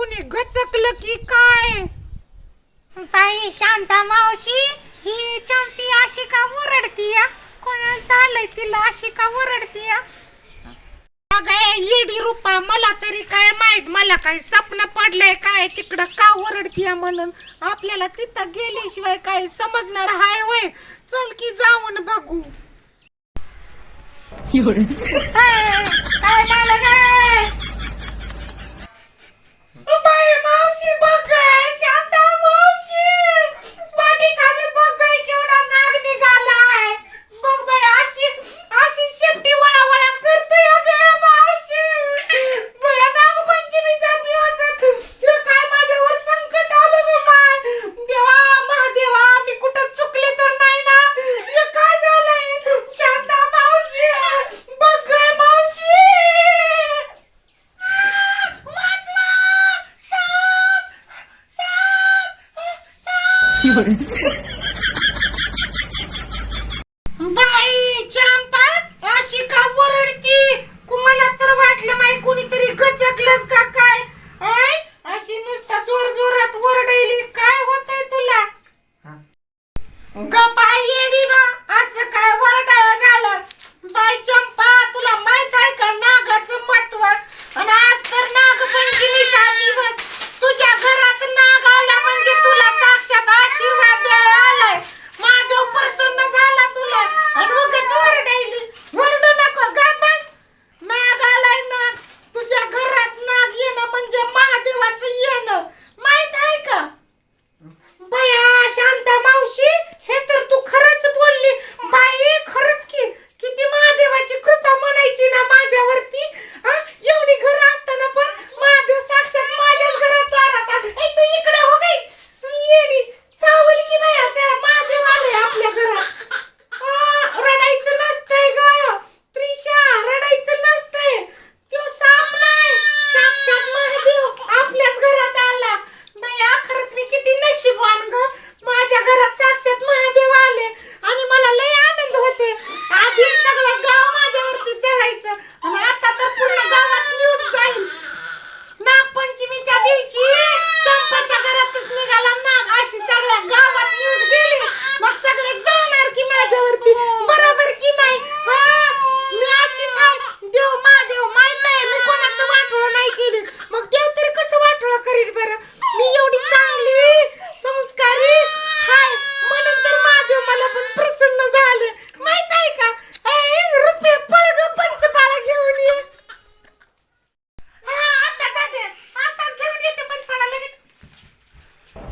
कुणी गचकलं की काय? बाई शांता मावशी ही चंपी अशी का ओरडती कोणाला झालंय तिला अशी का ओरडती येडी रुपा मला तरी काय माहीत? मला काय स्वप्न पडलंय काय? तिकडं का ओरडती म्हणून? आपल्याला तिथं गेल्याशिवाय काय समजणार? हाय वय चल की जाऊन बघू. काय मला काय спасибо,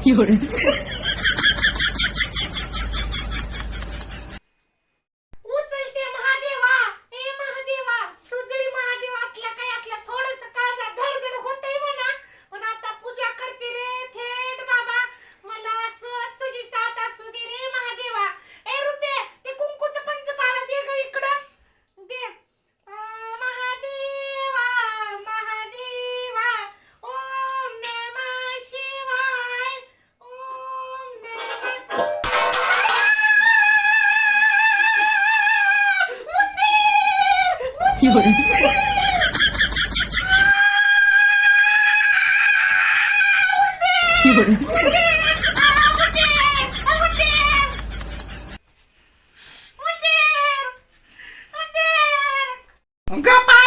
有人有人。有人。Um capaz!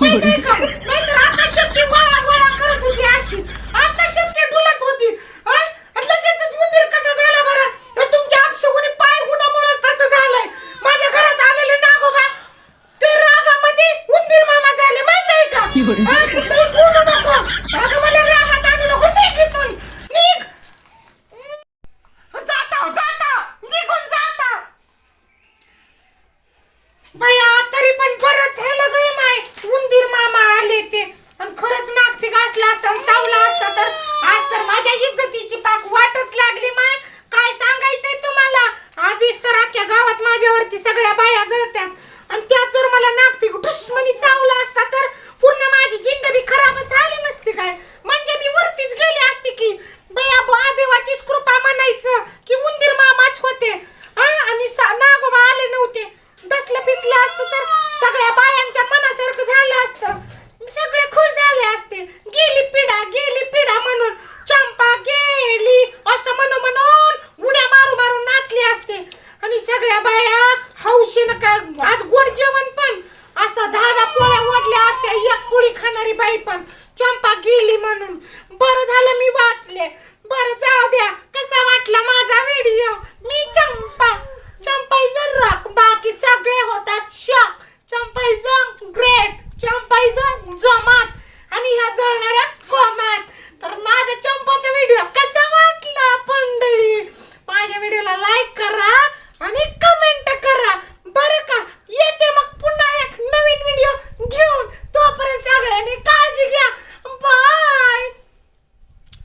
माहितीये का? नाहीतर आता शेपटी गोळा गोळा करत होती अशी आता शेपटी डुलत होती हा? आणि लगेचच उंदीर कसा झाला बरं हे तुमच्या अपशकुनी पाय उन्हामुळे तसं झालंय माझ्या घरात आलेले नागोबा ते रागामध्ये उंदीर मामा झाले आहे का हा?